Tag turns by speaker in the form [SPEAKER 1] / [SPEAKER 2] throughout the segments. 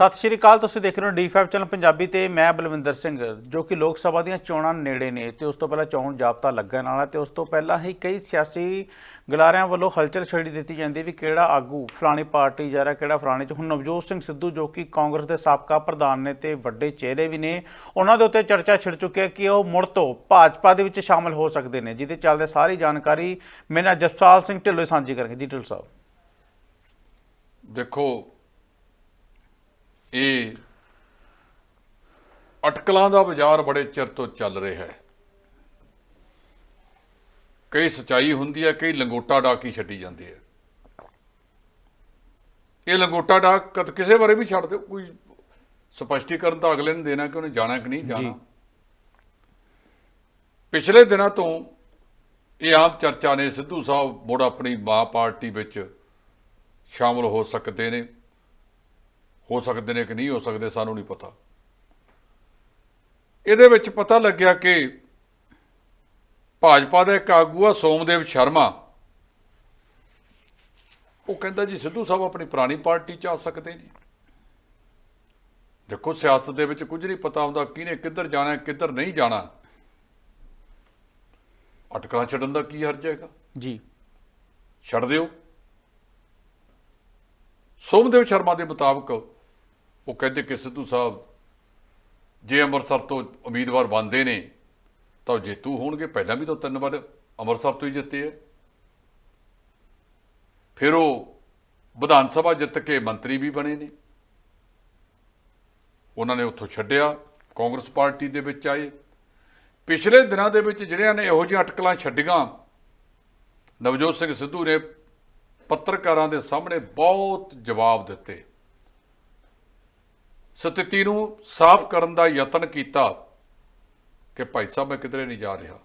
[SPEAKER 1] ਸਤਿ ਸ਼੍ਰੀ ਅਕਾਲ, ਤੁਸੀਂ ਦੇਖ ਰਹੇ ਹੋ ਡੀ5 ਚੈਨਲ ਪੰਜਾਬੀ ਤੇ ਮੈਂ ਬਲਵਿੰਦਰ ਸਿੰਘ, ਜੋ ਕਿ ਲੋਕ ਸਭਾ ਦੀਆਂ ਚੋਣਾਂ ਨੇੜੇ ਨੇ ਤੇ ਉਸ ਤੋਂ ਪਹਿਲਾਂ ਚੋਣ ਜਾਬਤਾ ਲੱਗਣ ਵਾਲਾ ਤੇ ਉਸ ਤੋਂ ਪਹਿਲਾਂ ਹੀ ਕਈ ਸਿਆਸੀ ਗਲਾਰਿਆਂ ਵੱਲੋਂ ਹਲਚਲ ਛੇੜੀ ਦਿੱਤੀ ਜਾਂਦੀ ਵੀ ਕਿਹੜਾ ਆਗੂ ਫਲਾਣੀ ਪਾਰਟੀ ਜਾ ਰਿਹਾ, ਕਿਹੜਾ ਫਲਾਣੇ ਚ। ਹੁਣ ਨਵਜੋਤ ਸਿੰਘ ਸਿੱਧੂ, ਜੋ ਕਿ ਕਾਂਗਰਸ ਦੇ ਸਾਬਕਾ ਪ੍ਰਧਾਨ ਨੇ ਤੇ ਵੱਡੇ ਚਿਹਰੇ ਵੀ ਨੇ, ਉਹਨਾਂ ਦੇ ਉੱਤੇ ਚਰਚਾ ਛਿੜ ਚੁੱਕੀ ਹੈ ਕਿ ਉਹ ਮੁੜ ਤੋਂ ਭਾਜਪਾ ਦੇ ਵਿੱਚ ਸ਼ਾਮਲ ਹੋ ਸਕਦੇ ਨੇ, ਜਿਹਦੇ ਚੱਲਦੇ ਸਾਰੀ ਜਾਣਕਾਰੀ ਮੇਰੇ ਨਾਲ ਜਸਪਾਲ ਸਿੰਘ ਢਿੱਲੋਂ ਸਾਂਝੀ ਕਰਾਂਗੇ। ਜੀ ਢਿੱਲੋਂ ਸਾਹਿਬ।
[SPEAKER 2] ਦੇਖੋ ਇਹ ਅਟਕਲਾਂ ਦਾ ਬਾਜ਼ਾਰ ਬੜੇ ਚਿਰ ਤੋਂ ਚੱਲ ਰਿਹਾ ਹੈ। ਕਈ ਸਚਾਈ ਹੁੰਦੀ ਹੈ ਕਈ ਲੰਗੋਟਾ ਡਾਕੀ ਛੱਡੀ ਜਾਂਦੇ ਆ। ਇਹ ਲੰਗੋਟਾ ਡਾਕ ਕਦ ਕਿਸੇ ਬਾਰੇ ਵੀ ਛੱਡ ਦਿਓ ਕੋਈ ਸਪਸ਼ਟੀਕਰਨ ਤਾਂ ਅਗਲੇ ਨੂੰ ਦੇਣਾ ਕਿ ਉਹਨੇ ਜਾਣਾ ਕਿ ਨਹੀਂ ਜਾਣਾ। ਪਿਛਲੇ ਦਿਨਾਂ ਤੋਂ ਇਹ ਆਮ ਚਰਚਾ ਨੇ ਸਿੱਧੂ ਸਾਹਿਬ ਮੁੜ ਆਪਣੀ ਮਾਂ ਪਾਰਟੀ ਵਿੱਚ ਸ਼ਾਮਲ ਹੋ ਸਕਦੇ ਨੇ। ਹੋ ਸਕਦੇ ਨੇ ਕਿ ਨਹੀਂ ਹੋ ਸਕਦੇ ਸਾਨੂੰ ਨਹੀਂ ਪਤਾ। ਇਹਦੇ ਵਿੱਚ ਪਤਾ ਲੱਗਿਆ ਕਿ ਭਾਜਪਾ ਦਾ ਇੱਕ ਆਗੂ ਆ ਸੋਮਦੇਵ ਸ਼ਰਮਾ ਉਹ ਕਹਿੰਦਾ ਜੀ ਸਿੱਧੂ ਸਾਹਿਬ ਆਪਣੀ ਪੁਰਾਣੀ ਪਾਰਟੀ ਚ ਆ ਸਕਦੇ ਨੇ। ਦੇਖੋ ਸਿਆਸਤ ਦੇ ਵਿੱਚ ਕੁਝ ਨਹੀਂ ਪਤਾ ਹੁੰਦਾ ਕਿਹਨੇ ਕਿੱਧਰ ਜਾਣਾ ਕਿੱਧਰ ਨਹੀਂ ਜਾਣਾ। ਅਟਕਲਾਂ ਛੱਡਣ ਦਾ ਕੀ ਹਰਜ ਹੈਗਾ?
[SPEAKER 1] ਜੀ।
[SPEAKER 2] ਛੱਡ ਦਿਓ। ਸੋਮਦੇਵ ਸ਼ਰਮਾ ਦੇ ਮੁਤਾਬਕ ਉਹ ਕਹਿੰਦੇ ਕਿ ਸਿੱਧੂ ਸਾਹਿਬ, ਜੇ ਅੰਮ੍ਰਿਤਸਰ ਤੋਂ ਉਮੀਦਵਾਰ ਬਣਦੇ ਨੇ, ਤਾਂ ਉਹ ਜੇਤੂ ਹੋਣਗੇ, ਪਹਿਲਾਂ ਵੀ ਤਾਂ ਤਿੰਨ ਵਾਰ ਅੰਮ੍ਰਿਤਸਰ ਤੋਂ ਹੀ ਜਿੱਤੇ ਹੈ ਫਿਰ ਉਹ ਵਿਧਾਨ ਸਭਾ ਜਿੱਤ ਕੇ ਮੰਤਰੀ ਵੀ ਬਣੇ ਨੇ। ਉਹਨਾਂ ਨੇ ਉੱਥੋਂ ਛੱਡਿਆ, ਕਾਂਗਰਸ ਪਾਰਟੀ ਦੇ ਵਿੱਚ ਆਏ। ਪਿਛਲੇ ਦਿਨਾਂ ਦੇ ਵਿੱਚ ਜਿਹੜਿਆਂ ਨੇ ਇਹੋ ਜਿਹੀਆਂ ਅਟਕਲਾਂ ਛੱਡੀਆਂ, ਨਵਜੋਤ ਸਿੰਘ ਸਿੱਧੂ ਨੇ ਪੱਤਰਕਾਰਾਂ ਦੇ ਸਾਹਮਣੇ ਬਹੁਤ ਜਵਾਬ ਦਿੱਤੇ। ਸਥਿਤੀ ਨੂੰ ਸਾਫ਼ ਕਰਨ ਦਾ ਯਤਨ ਕੀਤਾ ਕਿ ਭਾਈ ਸਾਹਿਬ, ਮੈਂ ਕਿਧਰੇ ਨਹੀਂ ਜਾ ਰਿਹਾ।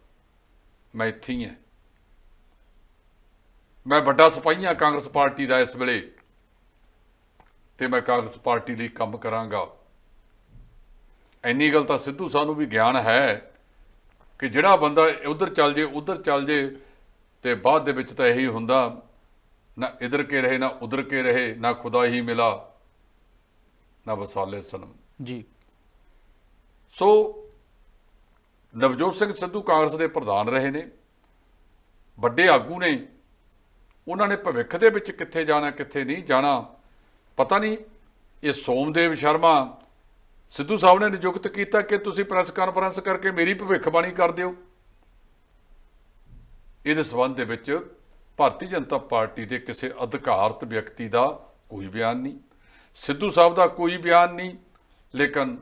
[SPEAKER 2] ਮੈਂ ਇੱਥੇ ਹੀ ਹਾਂ। ਮੈਂ ਵੱਡਾ ਸਿਪਾਹੀ ਹਾਂ ਕਾਂਗਰਸ ਪਾਰਟੀ ਦਾ ਇਸ ਵੇਲੇ ਤੇ ਮੈਂ ਕਾਂਗਰਸ ਪਾਰਟੀ ਲਈ ਕੰਮ ਕਰਾਂਗਾ। ਇੰਨੀ ਗੱਲ ਤਾਂ ਸਿੱਧੂ ਸਾਹਿਬ ਨੂੰ ਵੀ ਗਿਆਨ ਹੈ ਕਿ ਜਿਹੜਾ ਬੰਦਾ ਉਧਰ ਚੱਲ ਜੇ, ਉਧਰ ਚੱਲ ਜੇ ਤੇ ਬਾਅਦ ਦੇ ਵਿੱਚ ਤਾਂ ਇਹੀ ਹੁੰਦਾ, ਨਾ ਇਧਰ ਕੇ ਰਹੇ, ਨਾ ਉਧਰ ਕੇ ਰਹੇ, ਨਾ ਖੁਦਾ ਹੀ ਮਿਲਾ। ਨਾ ਵਸਾਲੇ ਸਨਮ।
[SPEAKER 1] ਜੀ।
[SPEAKER 2] ਸੋ ਨਵਜੋਤ ਸਿੰਘ ਸਿੱਧੂ ਕਾਂਗਰਸ ਦੇ ਪ੍ਰਧਾਨ ਰਹੇ ਨੇ। ਵੱਡੇ ਆਗੂ ਨੇ। ਉਹਨਾਂ ਨੇ ਭਵਿੱਖ ਦੇ ਵਿੱਚ ਕਿੱਥੇ ਜਾਣਾ ਕਿੱਥੇ ਨਹੀਂ ਜਾਣਾ ਪਤਾ ਨਹੀਂ। ਇਹ ਸੋਮਦੇਵ ਸ਼ਰਮਾ ਸਿੱਧੂ ਸਾਹਿਬ ਨੇ ਨਿਯੁਕਤ ਕੀਤਾ ਕਿ ਤੁਸੀਂ ਪ੍ਰੈਸ ਕਾਨਫਰੰਸ ਕਰਕੇ ਮੇਰੀ ਭਵਿੱਖਬਾਣੀ ਕਰ ਦਿਓ। ਇਹਦੇ ਸਬੰਧ ਦੇ ਵਿੱਚ ਭਾਰਤੀ ਜਨਤਾ ਪਾਰਟੀ ਦੇ ਕਿਸੇ ਅਧਿਕਾਰਤ ਵਿਅਕਤੀ ਦਾ ਕੋਈ ਬਿਆਨ ਨਹੀਂ। ਸਿੱਧੂ ਸਾਹਿਬ ਦਾ ਕੋਈ ਬਿਆਨ ਨਹੀਂ। ਲੇਕਿਨ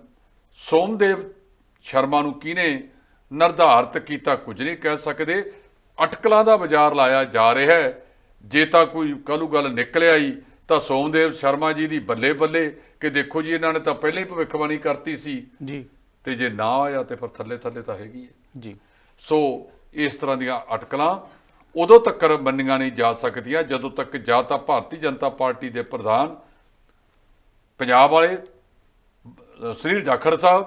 [SPEAKER 2] ਸੋਮਦੇਵ ਸ਼ਰਮਾ ਨੂੰ ਕਿਹਨੇ ਨਿਰਧਾਰਤ ਕੀਤਾ ਕੁਝ ਨਹੀਂ ਕਹਿ ਸਕਦੇ। ਅਟਕਲਾਂ ਦਾ ਬਾਜ਼ਾਰ ਲਾਇਆ ਜਾ ਰਿਹਾ ਹੈ। ਜੇ ਤਾਂ ਕੋਈ ਕੱਲੂ ਗੱਲ ਨਿਕਲ ਆਈ ਤਾਂ ਸੋਮਦੇਵ ਸ਼ਰਮਾ ਜੀ ਦੀ ਬੱਲੇ ਬੱਲੇ ਕਿ ਦੇਖੋ ਜੀ ਇਹਨਾਂ ਨੇ ਤਾਂ ਪਹਿਲਾਂ ਹੀ ਭਵਿੱਖਬਾਣੀ ਕਰਤੀ ਸੀ।
[SPEAKER 1] ਜੀ।
[SPEAKER 2] ਤੇ ਜੇ ਨਾ ਆਇਆ ਤੇ ਫਿਰ ਥੱਲੇ ਥੱਲੇ ਤਾਂ ਹੈਗੀ ਹੈ।
[SPEAKER 1] ਜੀ।
[SPEAKER 2] ਸੋ ਇਸ ਤਰ੍ਹਾਂ ਦੀਆਂ ਅਟਕਲਾਂ ਉਦੋਂ ਤੱਕ ਮੰਨੀਆਂ ਨਹੀਂ ਜਾ ਸਕਦੀਆਂ ਜਦੋਂ ਤੱਕ ਜਾਂ ਤਾਂ ਭਾਰਤੀ ਜਨਤਾ ਪਾਰਟੀ ਦੇ ਪ੍ਰਧਾਨ ਪੰਜਾਬ ਵਾਲੇ ਸੁਨੀਲ ਜਾਖੜ ਸਾਹਿਬ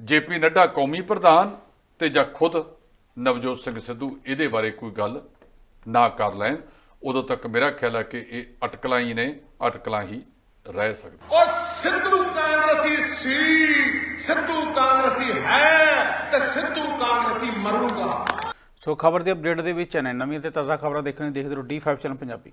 [SPEAKER 2] ਜੇਪੀ ਨੱਡਾ ਕੌਮੀ ਪ੍ਰਧਾਨ ਤੇ ਜਾਂ ਖੁਦ ਨਵਜੋਤ ਸਿੰਘ ਸਿੱਧੂ ਇਹਦੇ ਬਾਰੇ ਕੋਈ ਗੱਲ ਨਾ ਕਰ ਲੈਣ। ਉਦੋਂ ਤੱਕ ਮੇਰਾ ਖਿਆਲ ਹੈ ਕਿ ਇਹ ਅਟਕਲਾਂ ਹੀ ਨੇ ਅਟਕਲਾਂ ਹੀ ਰਹਿ ਸਕਦੀਆਂ।
[SPEAKER 3] ਉਹ ਸਿੱਧੂ ਕਾਂਗਰਸੀ ਸੀ ਸਿੱਧੂ ਕਾਂਗਰਸੀ ਹੈ ਤੇ ਸਿੱਧੂ ਕਾਂਗਰਸੀ ਮਰੂਗਾ।
[SPEAKER 1] ਸੋ ਖਬਰ ਦੇ ਅਪਡੇਟ ਦੇ ਵਿੱਚ ਨੇ ਨਵੀਆਂ ਤੇ ਤਾਜ਼ਾ ਖਬਰਾਂ ਦੇਖਣ ਲਈ ਦੇਖਦੇ ਰਹੋ ਡੀ5 ਚੈਨਲ ਪੰਜਾਬੀ।